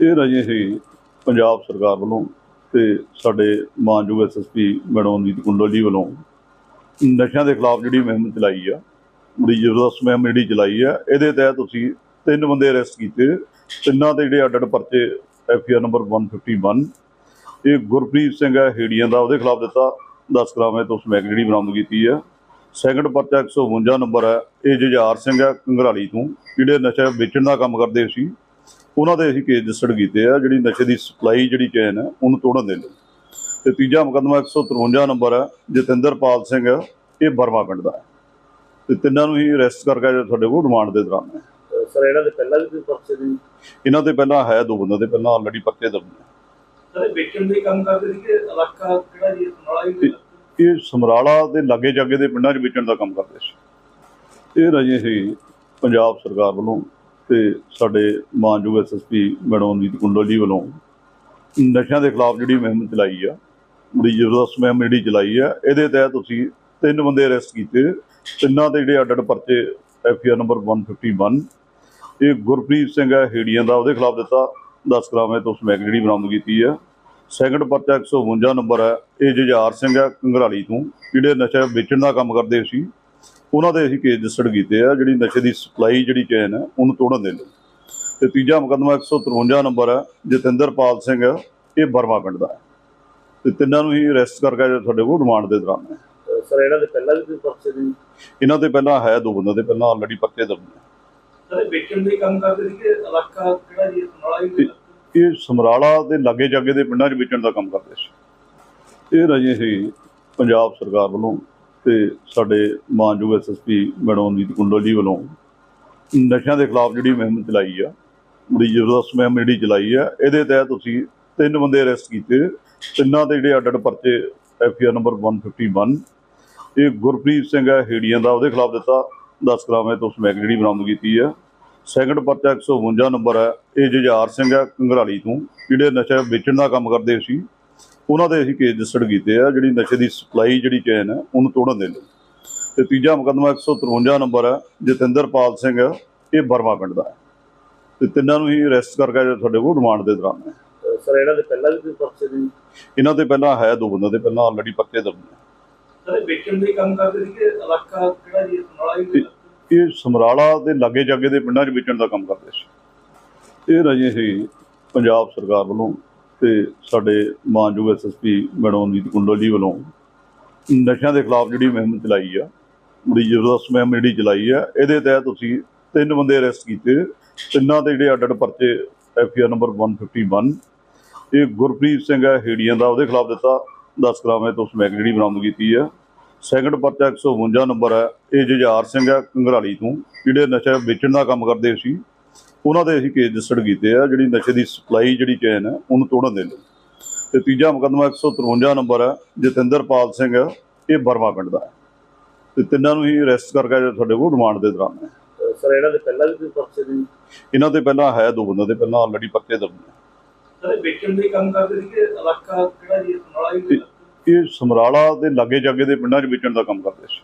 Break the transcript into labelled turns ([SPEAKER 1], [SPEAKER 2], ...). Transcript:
[SPEAKER 1] ਇਹ ਰਾਜੇ ਸੀ ਪੰਜਾਬ ਸਰਕਾਰ ਵੱਲੋਂ ਤੇ ਸਾਡੇ ਮਾਨਯੋਗ ਐਸਐਸਪੀ ਮੈਡਮ ਨੀਤ ਕੁੰਡਲ ਜੀ ਵੱਲੋਂ ਨਸ਼ਿਆਂ ਦੇ ਖਿਲਾਫ ਜਿਹੜੀ ਮੁਹਿੰਮ ਚਲਾਈ ਆ, ਬੜੀ ਜ਼ਬਰਦਸਤ ਮੁਹਿੰਮ ਜਿਹੜੀ ਚਲਾਈ ਆ, ਇਹਦੇ ਤਹਿਤ ਤੁਸੀਂ ਤਿੰਨ ਬੰਦੇ ਅਰੈਸਟ ਕੀਤੇ, ਤਿੰਨਾਂ ਦੇ ਜਿਹੜੇ ਅੱਡ ਅੱਡ ਪਰਚੇ ਐਫਆਰ ਨੰਬਰ 151 ਇਹ ਗੁਰਪ੍ਰੀਤ ਸਿੰਘ ਹੈ ਹੇੜੀਆਂ ਦਾ, ਉਹਦੇ ਖਿਲਾਫ ਦਿੱਤਾ 10 ਗ੍ਰਾਮ ਹੈ ਤੋਂ ਸਮੈਕ ਜਿਹੜੀ ਬਰਾਮਦ ਕੀਤੀ ਆ। ਸੈਕੰਡ ਪਰਚਾ 152 ਨੰਬਰ ਹੈ ਇਹ ਜੁਝਾਰ ਸਿੰਘ ਹੈ ਕੰਗਰਾਲੀ ਤੋਂ, ਜਿਹੜੇ ਨਸ਼ਾ ਵੇਚਣ ਦਾ ਕੰਮ ਕਰਦੇ ਸੀ ਉਹਨਾਂ ਦੇ ਅਸੀਂ ਕੇਸ ਰਜਿਸਟਰਡ ਕੀਤੇ ਆ ਜਿਹੜੀ ਨਸ਼ੇ ਦੀ ਸਪਲਾਈ ਜਿਹੜੀ ਚੇਨ ਹੈ ਉਹਨੂੰ ਤੋੜਨ ਦੇ ਲਈ। ਤੇ ਤੀਜਾ ਮੁਕੱਦਮਾ 153 ਨੰਬਰ ਹੈ ਜਤਿੰਦਰਪਾਲ ਸਿੰਘ ਇਹ ਬਰਮਾ ਪਿੰਡ ਦਾ ਹੈ। ਤੇ ਤਿੰਨਾਂ ਨੂੰ ਹੀ ਅਰੈਸਟ ਕਰਕੇ ਤੁਹਾਡੇ ਕੋਲ ਰਿਮਾਂਡ ਦੇ ਦੌਰਾਨ। ਹੈ
[SPEAKER 2] ਸਰ ਇਹਨਾਂ ਦੇ ਪਹਿਲਾਂ ਵੀ ਕੋਈ ਪਰਚੇ ਦੀ?
[SPEAKER 1] ਇਹਨਾਂ ਦੇ ਪਹਿਲਾਂ ਹੈ ਦੋ ਬੰਦੇ ਦੇ ਪਹਿਲਾਂ ਆਲਰੇਡੀ ਪਰਚੇ ਦਰਜ ਨੇ।
[SPEAKER 2] ਸਰ ਵੇਚਣ ਦੇ ਕੰਮ ਕਰਦੇ ਸੀ ਕਿ ਇਲਾਕਾ ਕਿਹੜਾ ਜੀ ਨਾਲਾ ਹੀ
[SPEAKER 1] ਇਹ ਸਮਰਾਲਾ ਦੇ ਲਾਗੇ ਜਾਗੇ ਦੇ ਪਿੰਡਾਂ 'ਚ ਵੇਚਣ ਦਾ ਕੰਮ ਕਰਦੇ ਸੀ। ਇਹ ਰਾਜੇ ਸੀ ਪੰਜਾਬ ਸਰਕਾਰ ਵੱਲੋਂ ਤੇ ਸਾਡੇ ਮਾਨਯੋਗ ਐਸਐਸਪੀ ਮੈਡਮ ਨੀਤ ਕੁੰਡਲ ਜੀ ਵੱਲੋਂ ਨਸ਼ਿਆਂ ਦੇ ਖਿਲਾਫ ਜਿਹੜੀ ਮੁਹਿੰਮ ਚਲਾਈ ਆ, ਬੜੀ ਜ਼ਬਰਦਸਤ ਮੁਹਿੰਮ ਜਿਹੜੀ ਚਲਾਈ ਆ, ਇਹਦੇ ਤਹਿਤ ਤੁਸੀਂ ਤਿੰਨ ਬੰਦੇ ਅਰੈਸਟ ਕੀਤੇ। ਤਿੰਨਾਂ ਦੇ ਜਿਹੜੇ ਅੱਡ ਅੱਡ ਪਰਚੇ ਐਫਆਰ ਨੰਬਰ 151 ਇਹ ਗੁਰਪ੍ਰੀਤ ਸਿੰਘ ਹੈ ਹੇੜੀਆਂ ਦਾ, ਉਹਦੇ ਖਿਲਾਫ ਦਿੱਤਾ 10 ਗ੍ਰਾਮ ਹੈ ਤੋਂ ਸਮੈਕ ਜਿਹੜੀ ਬਰਾਮਦ ਕੀਤੀ ਆ। ਸੈਕੰਡ ਪਰਚਾ 152 ਨੰਬਰ ਹੈ ਇਹ ਜੁਝਾਰ ਸਿੰਘ ਹੈ ਕੰਗਰਾਲੀ ਤੋਂ, ਜਿਹੜੇ ਨਸ਼ਾ ਵੇਚਣ ਦਾ ਕੰਮ ਕਰਦੇ ਸੀ। ਉਹਨਾਂ ਦੇ ਅਸੀਂ ਕੇਸ ਰਜਿਸਟਰਡ ਕੀਤੇ ਆ ਜਿਹੜੀ ਨਸ਼ੇ ਦੀ ਸਪਲਾਈ ਜਿਹੜੀ ਚੇਨ ਹੈ ਉਹਨੂੰ ਤੋੜਨ ਦੇ ਲਈ। ਤੇ ਤੀਜਾ ਮੁਕੱਦਮਾ 153 ਨੰਬਰ ਹੈ ਜਤਿੰਦਰਪਾਲ ਸਿੰਘ ਇਹ ਬਰਮਾ ਪਿੰਡ ਦਾ ਹੈ ਤੇ ਤਿੰਨਾਂ ਨੂੰ ਹੀ ਅਰੈਸਟ ਕਰਕੇ ਜੋ ਤੁਹਾਡੇ ਕੋਲ ਰਿਮਾਂਡ ਦੇ ਦੌਰਾਨ ਹੈ
[SPEAKER 2] ਸਰ ਇਹਨਾਂ ਦੇ ਪਹਿਲਾਂ ਵੀ ਕੋਈ ਪਰਚੇ ਦੀ
[SPEAKER 1] ਇਹਨਾਂ ਦੇ ਪਹਿਲਾਂ ਹੈ ਦੋ ਬੰਦੇ ਦੇ ਪਹਿਲਾਂ ਆਲਰੇਡੀ ਪਰਚੇ ਦਰਜ ਨੇ।
[SPEAKER 2] ਸਰ ਇਹ ਵੇਚਣ ਦੇ ਕੰਮ ਕਰਦੇ ਸੀ ਕਿ ਇਲਾਕਾ ਕਿਹੜਾ ਜੀ? ਹੀ
[SPEAKER 1] ਇਹ ਸਮਰਾਲਾ ਦੇ ਲਾਗੇ ਜਾਗੇ ਦੇ ਪਿੰਡਾਂ 'ਚ ਵੇਚਣ ਦਾ ਕੰਮ ਕਰਦੇ ਸੀ। ਇਹ ਰਾਜੇ ਸੀ ਪੰਜਾਬ ਸਰਕਾਰ ਵੱਲੋਂ ਤੇ ਸਾਡੇ ਮਾਨਯੋਗ ਐਸਐਸਪੀ ਮੈਡਮ ਨੀਤ ਕੁੰਡਲ ਜੀ ਵੱਲੋਂ ਨਸ਼ਿਆਂ ਦੇ ਖਿਲਾਫ ਜਿਹੜੀ ਮੁਹਿੰਮ ਚਲਾਈ ਆ, ਬੜੀ ਜ਼ਬਰਦਸਤ ਮੁਹਿੰਮ ਜਿਹੜੀ ਚਲਾਈ ਆ, ਇਹਦੇ ਤਹਿਤ ਤੁਸੀਂ ਤਿੰਨ ਬੰਦੇ ਅਰੈਸਟ ਕੀਤੇ, ਤਿੰਨਾਂ ਦੇ ਜਿਹੜੇ ਅੱਡ ਅੱਡ ਪਰਚੇ ਐਫਆਰ ਨੰਬਰ 151 ਇਹ ਗੁਰਪ੍ਰੀਤ ਸਿੰਘ ਹੈ ਹੇੜੀਆਂ ਦਾ ਉਹਦੇ ਖਿਲਾਫ ਦਿੱਤਾ 10 ਗ੍ਰਾਮ ਹੈ ਤੋਂ ਸਮੈਕ ਜਿਹੜੀ ਬਰਾਮਦ ਕੀਤੀ ਆ। ਸੈਕੰਡ ਪਰਚਾ 152 ਨੰਬਰ ਹੈ ਇਹ ਜੁਝਾਰ ਸਿੰਘ ਹੈ ਕੰਗਰਾਲੀ ਤੋਂ, ਜਿਹੜੇ ਨਸ਼ਾ ਵੇਚਣ ਦਾ ਕੰਮ ਕਰਦੇ ਸੀ ਉਹਨਾਂ ਦੇ ਅਸੀਂ ਕੇਸ ਰਜਿਸਟਰਡ ਕੀਤੇ ਆ ਜਿਹੜੀ ਨਸ਼ੇ ਦੀ ਸਪਲਾਈ ਜਿਹੜੀ ਚੇਨ ਹੈ ਉਹਨੂੰ ਤੋੜਨ ਦੇ ਲਈ। ਤੇ ਤੀਜਾ ਮੁਕੱਦਮਾ 153 ਨੰਬਰ ਹੈ ਜਤਿੰਦਰਪਾਲ ਸਿੰਘ ਇਹ ਬਰਮਾ ਪਿੰਡ ਦਾ ਹੈ ਤੇ ਤਿੰਨਾਂ ਨੂੰ ਹੀ ਅਰੈਸਟ ਕਰਕੇ ਤੁਹਾਡੇ ਕੋਲ ਰਿਮਾਂਡ ਦੇ ਦੌਰਾਨ। ਹੈ
[SPEAKER 2] ਸਰ ਇਹਨਾਂ ਦੇ ਪਹਿਲਾਂ ਵੀ ਕੋਈ ਪਰਚੇ ਦੀ
[SPEAKER 1] ਇਹਨਾਂ ਦੇ ਪਹਿਲਾਂ ਹੈ ਦੋ ਬੰਦੇ ਦੇ ਪਹਿਲਾਂ ਆਲਰੇਡੀ ਪਰਚੇ ਦਰਜ ਨੇ।
[SPEAKER 2] ਸਰ ਇਹ ਵੇਚਣ ਦੇ ਕੰਮ ਕਰਦੇ ਸੀ ਕਿ ਇਲਾਕਾ ਕਿਹੜਾ ਜੀ ਹੀ
[SPEAKER 1] ਇਹ ਸਮਰਾਲਾ ਦੇ ਲਾਗੇ ਜਾਗੇ ਦੇ ਪਿੰਡਾਂ 'ਚ ਵੇਚਣ ਦਾ ਕੰਮ ਕਰਦੇ ਸੀ। ਇਹ ਰਾਜੇ ਸੀ ਪੰਜਾਬ ਸਰਕਾਰ ਵੱਲੋਂ ਤੇ ਸਾਡੇ ਮਾਨਯੋਗ ਐਸਐਸਪੀ ਮੈਡਮ ਨੀਤ ਕੁੰਡਲ ਜੀ ਵੱਲੋਂ ਨਸ਼ਿਆਂ ਦੇ ਖਿਲਾਫ ਜਿਹੜੀ ਮੁਹਿੰਮ ਚਲਾਈ ਆ, ਬੜੀ ਜ਼ਬਰਦਸਤ ਮੁਹਿੰਮ ਜਿਹੜੀ ਚਲਾਈ ਆ, ਇਹਦੇ ਤਹਿਤ ਤੁਸੀਂ ਤਿੰਨ ਬੰਦੇ ਅਰੈਸਟ ਕੀਤੇ, ਤਿੰਨਾਂ ਦੇ ਜਿਹੜੇ ਅੱਡ ਅੱਡ ਪਰਚੇ ਐਫਆਰ ਨੰਬਰ 151 ਇਹ ਗੁਰਪ੍ਰੀਤ ਸਿੰਘ ਹੈ ਹੇੜੀਆਂ ਦਾ, ਉਹਦੇ ਖਿਲਾਫ ਦਿੱਤਾ 10 ਗ੍ਰਾਮ ਹੈ ਤੋਂ ਸਮੈਕ ਜਿਹੜੀ ਬਰਾਮਦ ਕੀਤੀ ਹੈ ਸੈਕੰਡ ਪਰਚਾ 152 ਨੰਬਰ ਹੈ ਇਹ ਜੁਝਾਰ ਸਿੰਘ ਹੈ ਕੰਗਰਾਲੀ ਤੋਂ, ਜਿਹੜੇ ਨਸ਼ਾ ਵੇਚਣ ਦਾ ਕੰਮ ਕਰਦੇ ਸੀ ਉਹਨਾਂ ਦੇ ਅਸੀਂ ਕੇਸ ਰਜਿਸਟਰਡ ਕੀਤੇ ਆ ਜਿਹੜੀ ਨਸ਼ੇ ਦੀ ਸਪਲਾਈ ਜਿਹੜੀ ਚੇਨ ਹੈ ਉਹਨੂੰ ਤੋੜਨ ਦੇ ਲਈ। ਤੇ ਤੀਜਾ ਮੁਕੱਦਮਾ 153 ਨੰਬਰ ਹੈ ਜਤਿੰਦਰਪਾਲ ਸਿੰਘ ਇਹ ਬਰਮਾ ਪਿੰਡ ਦਾ। ਹੈ ਤੇ ਤਿੰਨਾਂ ਨੂੰ ਹੀ ਅਰੈਸਟ ਕਰਕੇ ਜੋ ਤੁਹਾਡੇ ਕੋਲ ਰਿਮਾਂਡ ਦੇ ਦੌਰਾਨ ਹੈ
[SPEAKER 2] ਸਰ ਇਹਨਾਂ ਦੇ ਪਹਿਲਾਂ ਵੀ ਕੋਈ ਪਰਚੇ ਦੀ
[SPEAKER 1] ਇਹਨਾਂ ਦੇ ਪਹਿਲਾਂ ਹੈ ਦੋ ਬੰਦੇ ਦੇ ਪਹਿਲਾਂ ਆਲਰੇਡੀ ਪਰਚੇ ਦਰਜ ਨੇ।
[SPEAKER 2] ਸਰ ਇਹ ਵੇਚਣ ਦੇ ਕੰਮ ਕਰਦੇ ਸੀ ਕਿ ਇਲਾਕਾ ਕਿਹੜਾ ਜੀ ਨਾਲਾ ਹੀ
[SPEAKER 1] ਇਹ ਸਮਰਾਲਾ ਦੇ ਲਾਗੇ ਜਾਗੇ ਦੇ ਪਿੰਡਾਂ 'ਚ ਵੇਚਣ ਦਾ ਕੰਮ ਕਰਦੇ ਸੀ।